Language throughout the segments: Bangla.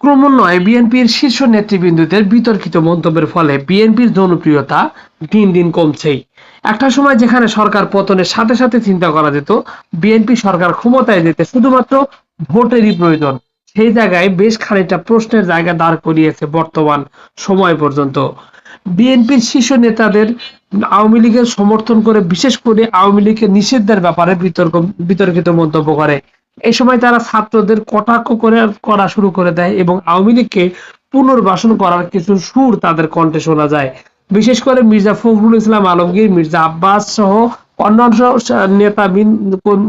ক্রমান্বয়ে বিএনপির শীর্ষ নেতৃবৃন্দদের বিতর্কিত মন্তব্যের ফলে বিএনপির জনপ্রিয়তা দিন দিন কমছেই। একটা সময় যেখানে সরকার পতনের সাথে সাথে চিন্তা করা যেত, বিএনপি সরকার ক্ষমতায় যেতে শুধুমাত্র ভোটেরই প্রয়োজন। সেই জায়গায় বেশ খানিকটা প্রশ্নের জায়গা দাঁড় করিয়েছে বর্তমান সময় পর্যন্ত। বিএনপির শীর্ষ নেতাদের আওয়ামী লীগের সমর্থন করে, বিশেষ করে আওয়ামী লীগের নিষিদ্ধের ব্যাপারে বিতর্ক বিতর্কিত মন্তব্য করে। এই সময় তারা ছাত্রদের কটাক্ষ করে, করা শুরু করে দেয় এবং আওয়ামী লীগকে পুনর্বাসন করার কিছু সুর তাদের কণ্ঠে শোনা যায়। বিশেষ করে মির্জা ফখরুল ইসলাম আলমগীর, মির্জা আব্বাস সহ অন্যান্য নেতা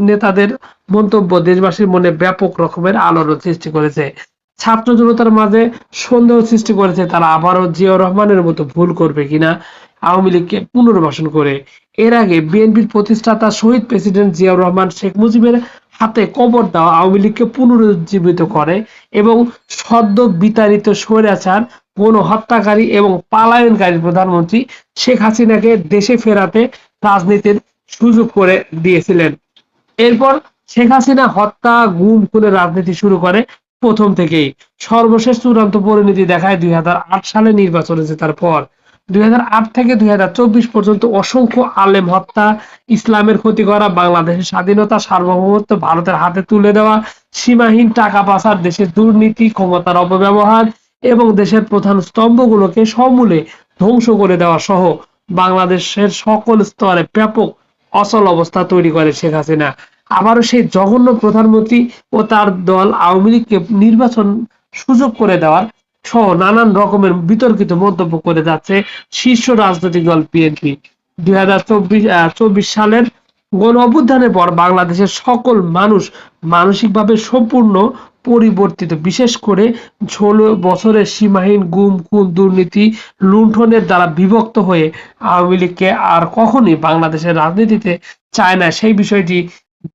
নেতাদের মন্তব্য দেশবাসীর মনে ব্যাপক রকমের আলোড়ন সৃষ্টি করেছে। ছাত্র জনতার মাঝে সন্দেহ সৃষ্টি করেছে তারা আবারও জিয়াউর রহমানের মতো ভুল করবে কিনা, আওয়ামী লীগকে পুনর্বাসন করে। এর আগে বিএনপির প্রতিষ্ঠাতা শহীদ প্রেসিডেন্ট জিয়াউর রহমান শেখ মুজিবের হাতে কবর দেওয়া আওয়ামী লীগকে পুনরুজ্জীবিত করে এবং সদ্য বিতাড়িত স্বৈরাচার, গণহত্যাকারী এবং পালায়নকারী প্রধানমন্ত্রী শেখ হাসিনাকে দেশে ফেরাতে রাজনীতির সুযোগ করে দিয়েছিলেন। এরপর শেখ হাসিনা হত্যা, গুম খুনের রাজনীতি শুরু করে প্রথম থেকেই। সর্বশেষ চূড়ান্ত পরিণতি দেখায় দুই হাজার আট সালে নির্বাচন জেতার পর। দুই হাজার আট থেকে দুই হাজার চব্বিশ পর্যন্ত অসংখ্য আলেম হত্যা, ইসলামের ক্ষতি করা, বাংলাদেশের স্বাধীনতা, সার্বভৌমত্ব ভারতের হাতে তুলে দেওয়া, সীমাহীন টাকা পাচার, দেশের দুর্নীতি, ক্ষমতার অপব্যবহার এবং দেশের প্রধান স্তম্ভগুলোকে সমূলে ধ্বংস করে দেওয়া সহ বাংলাদেশের সকল স্তরে ব্যাপক অচল অবস্থা তৈরি করে শেখ হাসিনা। আবারও সেই জঘন্য প্রধানমন্ত্রী ও তার দল আওয়ামী লীগকে নির্বাচন সুযোগ করে দেওয়ার সহ নানান রকমের বিতর্কিত মন্তব্য করে যাচ্ছে শীর্ষ রাজনৈতিক দল বিএনপি। দুই হাজার সালের গণ অভ্যুত্থানের পর বাংলাদেশের সকল মানুষ মানসিকভাবে সম্পূর্ণ পরিবর্তিত। বিশেষ করে ষোলো বছরের সীমাহীন গুম, খুন, দুর্নীতি লুণ্ঠনের দ্বারা বিভক্ত হয়ে আওয়ামী লীগকে আর কখনোই বাংলাদেশের রাজনীতিতে চায় না। সেই বিষয়টি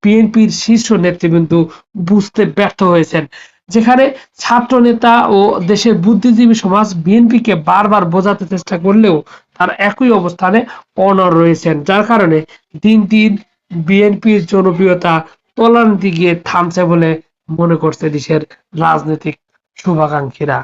বিএনপির শীর্ষ নেতৃবৃন্দ বুঝতে ব্যর্থ হয়েছেন। যেখানে ছাত্র নেতা ও দেশের বুদ্ধিজীবী সমাজ বিএনপিকে বারবার বোঝাতে চেষ্টা করলেও তার একই অবস্থানে অনর রয়েছেন। যার কারণে দিন দিন বিএনপির জনপ্রিয়তা তলানিতে গিয়ে থামছে বলে মনে করছে দেশের রাজনৈতিক শুভাকাঙ্ক্ষীরা।